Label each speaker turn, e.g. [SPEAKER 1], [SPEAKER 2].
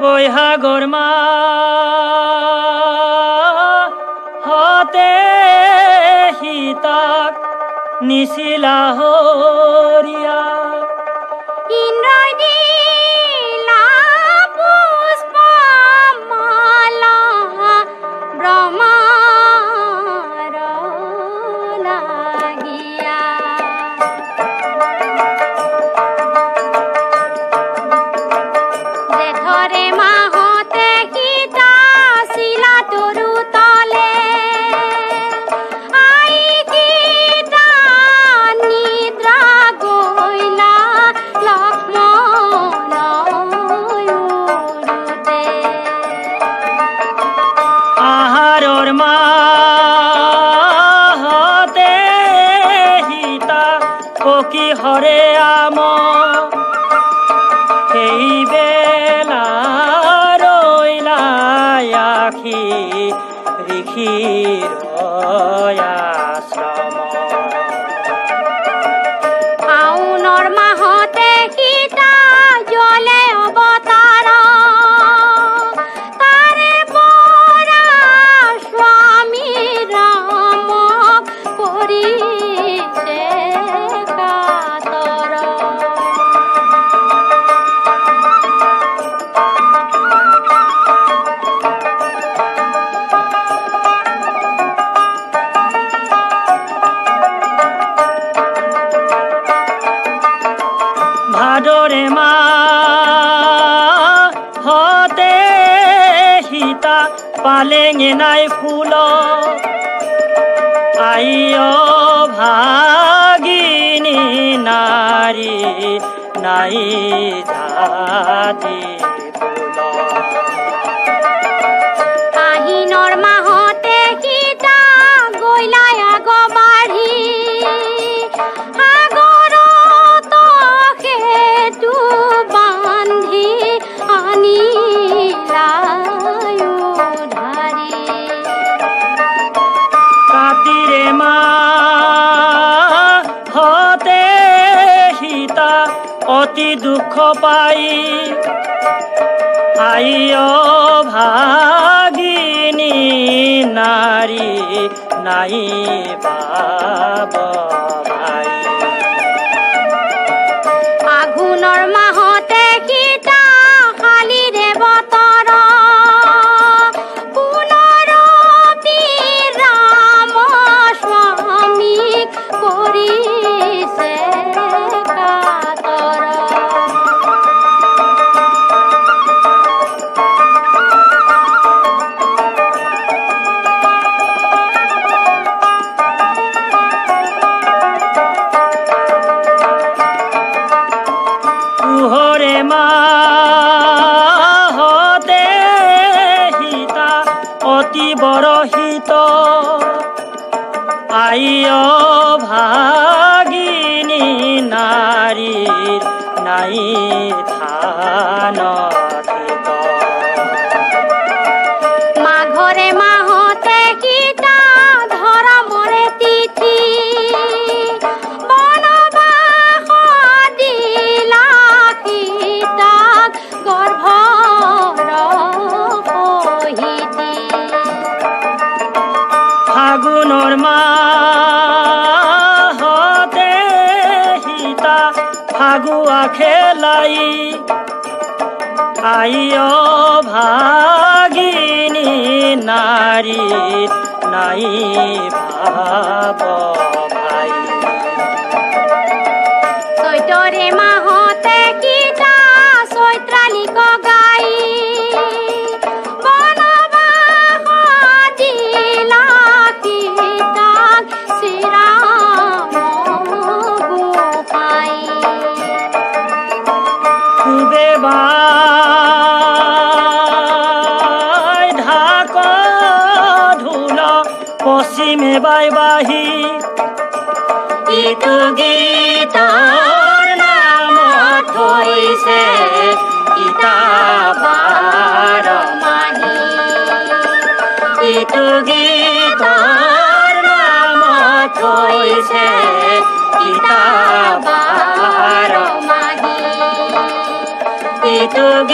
[SPEAKER 1] বৈহাগর মা। হতে হিতাক নিশিলা হরিয়া। পকি হরে আম সেই বেলা রইলা আখি রিখি আশ্রম
[SPEAKER 2] সীতা
[SPEAKER 1] পালেঙে নাই ফুল। আইয় ভাগিনী নারী নাই জাতি। পাই। আইয় ভাগিনী নারী নাই পাব। অতি বরহিত আইয় ভাগিনী নারীর নাই থান। ফাগুনৰ মা হতে সীতা ফাগুয়া খেলাই। আইয় ভাগিনী নারী নাই ভাব। পশ্চিমে বাই বাহি ইটো গীতৰ নাম থৈছে গীতা বাৰ
[SPEAKER 2] মাহি
[SPEAKER 1] ইটো গীতৰ নাম থৈছে গীতা বাৰ
[SPEAKER 2] মাহি
[SPEAKER 1] ইটো গীতৰ